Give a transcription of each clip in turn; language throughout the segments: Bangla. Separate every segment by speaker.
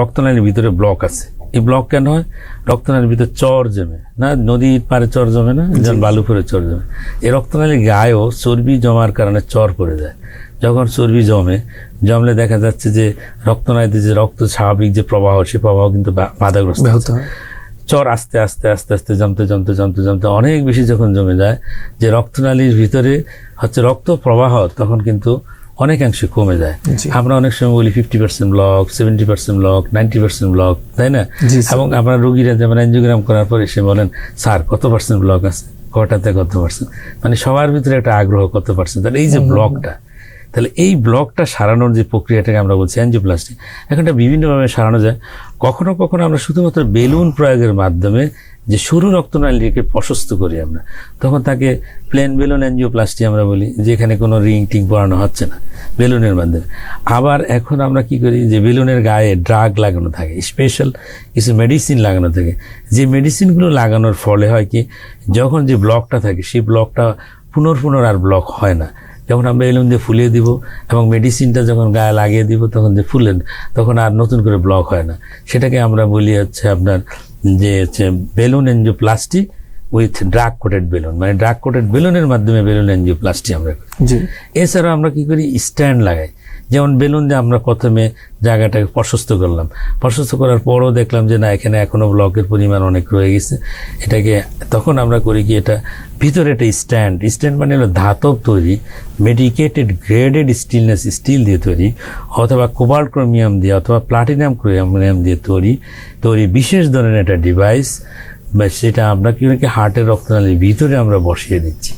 Speaker 1: রক্তনালীর ভিতরে ব্লক আছে। এই ব্লক কেন হয়? রক্তনালীর ভিতরে চর জমে না? নদীর পারে চর জমে না? যেমন বালুপুরে চর জমে। এই রক্তনালীর গায়েও চর্বি জমার কারণে চর পড়ে যায়। যখন চর্বি জমে জমলে দেখা যাচ্ছে যে রক্তনালীতে যে রক্ত স্বাভাবিক যে প্রবাহ সে প্রবাহ কিন্তু বাধাগ্রস্ত চর আস্তে আস্তে আস্তে আস্তে জমতে জমতে জমতে জমতে অনেক বেশি যখন জমে যায় যে রক্তনালীর ভিতরে হচ্ছে রক্ত প্রবাহ তখন কিন্তু অনেকাংশে কমে যায়। আমরা অনেক সময় বলি fifty percent block seventy percent block ninety percent block তাই না? এবং আপনার রোগীরা যেমন এনজিওগ্রাম করার পরে এসে বলেন স্যার কত পার্সেন্ট ব্লক আছে? কটাতে কত পার্সেন্ট মানে সবার ভিতরে একটা আগ্রহ কত পার্সেন্ট তাহলে এই যে ব্লকটা তাহলে এই ব্লকটা সারানোর যে প্রক্রিয়াটাকে আমরা বলছি অ্যাঞ্জিওপ্লাস্টি এখন এটা বিভিন্নভাবে সারানো যায়। কখনো কখনো আমরা শুধুমাত্র বেলুন প্রয়োগের মাধ্যমে যে সরু রক্তনালীকে প্রশস্ত করি আমরা, তখন তাকে প্লেন বেলুন অ্যাঞ্জিওপ্লাস্টি আমরা বলি, যেখানে কোনো রিং টিং পরানো হচ্ছে না বেলুনের মাধ্যমে। আবার এখন আমরা কি করি, যে বেলুনের গায়ে ড্রাগ লাগানো থাকে স্পেশাল কিছু মেডিসিন লাগানো থাকে। যে মেডিসিনগুলো লাগানোর ফলে হয় কি, যখন যে ব্লকটা থাকে, সেই ব্লকটা পুনর্পুনর আর ব্লক হয় না। যখন আমরা বেলুন দিয়ে ফুলিয়ে দিব এবং মেডিসিনটা যখন গায়ে লাগিয়ে দিব, তখন যে ফুলেন, তখন আর নতুন করে ব্লক হয় না। সেটাকে আমরা বলি হচ্ছে আপনার যে হচ্ছে balloon angioplasty with drug coated balloon মানে ড্রাগ কোটেড বেলুনের মাধ্যমে বেলুন এনজিওপ্লাস্টি আমরা করি। এছাড়াও আমরা কি করি? স্ট্যান্ড লাগাই। যেমন বেলুন দিয়ে আমরা প্রথমে জায়গাটাকে প্রশস্ত করলাম। প্রশস্ত করার পরও দেখলাম যে না এখানে এখনও ব্লকের পরিমাণ অনেক রয়ে গেছে। এটাকে তখন আমরা করি কি এটা ভিতরে একটা স্ট্যান্ড স্ট্যান্ড মানে হলো ধাতব তৈরি মেডিকেটেড গ্রেডেড স্টিলনেস স্টিল দিয়ে তৈরি অথবা কোবাল্ট ক্রোমিয়াম দিয়ে অথবা প্লাটিনাম ক্রোমিয়াম দিয়ে তৈরি তৈরি বিশেষ ধরনের একটা ডিভাইস বা সেটা আমরা কি করি কি হার্টের রক্তনালীর ভিতরে আমরা বসিয়ে দিচ্ছি।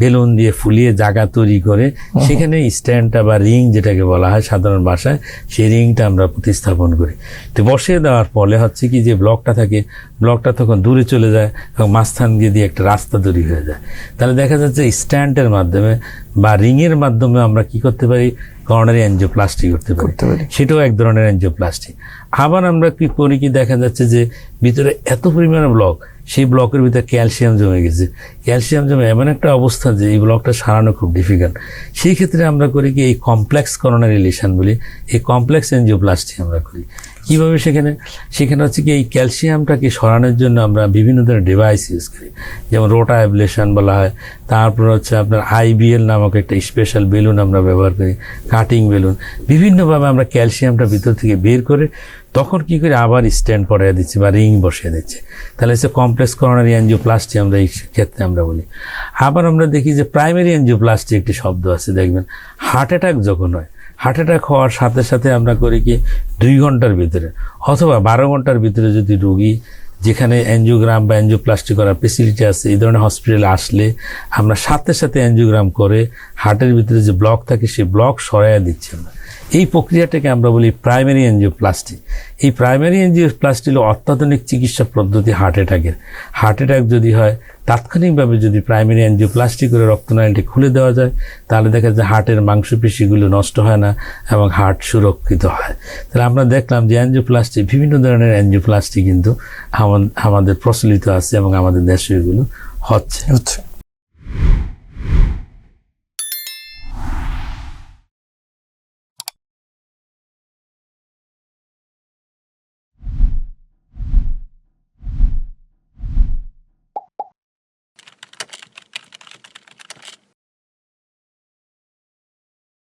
Speaker 1: বেলুন দিয়ে ফুলিয়ে জায়গা তৈরি করে সেখানে স্ট্যান্ডটা বা রিং যেটাকে বলা হয় সাধারণ ভাষায় সেই রিংটা আমরা প্রতিস্থাপন করি। তো বসিয়ে দেওয়ার ফলে হচ্ছে কি যে ব্লকটা থাকে ব্লকটা তখন দূরে চলে যায় এবং মাঝখান দিয়ে দিয়ে একটা রাস্তা তৈরি হয়ে যায়। তাহলে দেখা যাচ্ছে স্ট্যান্ডের মাধ্যমে বা রিংয়ের মাধ্যমে আমরা কি করতে পারি? করোনারি এনজিওপ্লাস্টি করতে পারি।
Speaker 2: করতে পারি।
Speaker 1: সেটাও এক ধরনের এনজিওপ্লাস্টি। আবার আমরা কি করি কি দেখা যাচ্ছে যে ভিতরে এত পরিমাণে ব্লক সেই ব্লকের ভিতরে ক্যালসিয়াম জমে গেছে। ক্যালসিয়াম জমে এমন একটা অবস্থা যে এই ব্লকটা সারানো খুব ডিফিকাল্ট সেই ক্ষেত্রে আমরা করি কি এই কমপ্লেক্স করোনারি রিলেশন বলি এই কমপ্লেক্স এনজিওপ্লাস্টি আমরা করি। কীভাবে সেখানে সেখানে হচ্ছে কি এই ক্যালসিয়ামটাকে সরানোর জন্য আমরা বিভিন্ন ধরনের ডিভাইস ইউজ করি। যেমন রোটা অ্যাবলেশন বলা হয়, তারপর হচ্ছে আপনার আইবিএল নামক একটা স্পেশাল বেলুন আমরা ব্যবহার করি কাটিং বেলুন। বিভিন্নভাবে আমরা ক্যালসিয়ামটা ভিতর থেকে বের করে তখন কি করে, আবার স্ট্যান্ড পরিয়ে দিচ্ছে বা রিং বসিয়ে দিচ্ছে। তাহলে হচ্ছে কমপ্লেক্স করোনারি অ্যাঞ্জিওপ্লাস্টি আমরা এই ক্ষেত্রে আমরা বলি। আবার আমরা দেখি যে প্রাইমারি অ্যাঞ্জিওপ্লাস্টি একটি শব্দ আছে, দেখবেন। হার্ট অ্যাটাক যখন হয় হার্ট অ্যাটাক হওয়ার সাথে সাথে আমরা করি কি, দুই ঘণ্টার ভিতরে। অথবা বারো ঘণ্টার ভিতরে যদি রোগী যেখানে অ্যাঞ্জিওগ্রাম বা অ্যাঞ্জিওপ্লাস্টি করার ফেসিলিটি আছে, এই ধরনের হসপিটালে আসলে আমরা সাথে সাথে অ্যাঞ্জিওগ্রাম করে হার্টের ভিতরে যে ব্লক থাকে, সেই ব্লক সরাইয়া দিচ্ছি আমরা। এই প্রক্রিয়াটাকে আমরা বলি প্রাইমারি এনজিওপ্লাস্টি। এই প্রাইমারি এনজিওপ্লাস্টি হলো অত্যাধুনিক চিকিৎসা পদ্ধতি হার্ট অ্যাটাকের। হার্ট অ্যাটাক যদি হয়, তাৎক্ষণিকভাবে যদি প্রাইমারি এনজিওপ্লাস্টি করে রক্তনালীটি খুলে দেওয়া যায়, তাহলে দেখা যায় হার্টের মাংসপেশিগুলো নষ্ট হয় না এবং হার্ট সুরক্ষিত হয়। তাহলে আমরা দেখলাম যে অ্যানজিওপ্লাস্টি বিভিন্ন ধরনের অ্যানজিওপ্লাস্টি কিন্তু আমা- আমাদের প্রচলিত আছে এবং আমাদের দেশে এগুলো হচ্ছে।
Speaker 2: হচ্ছে।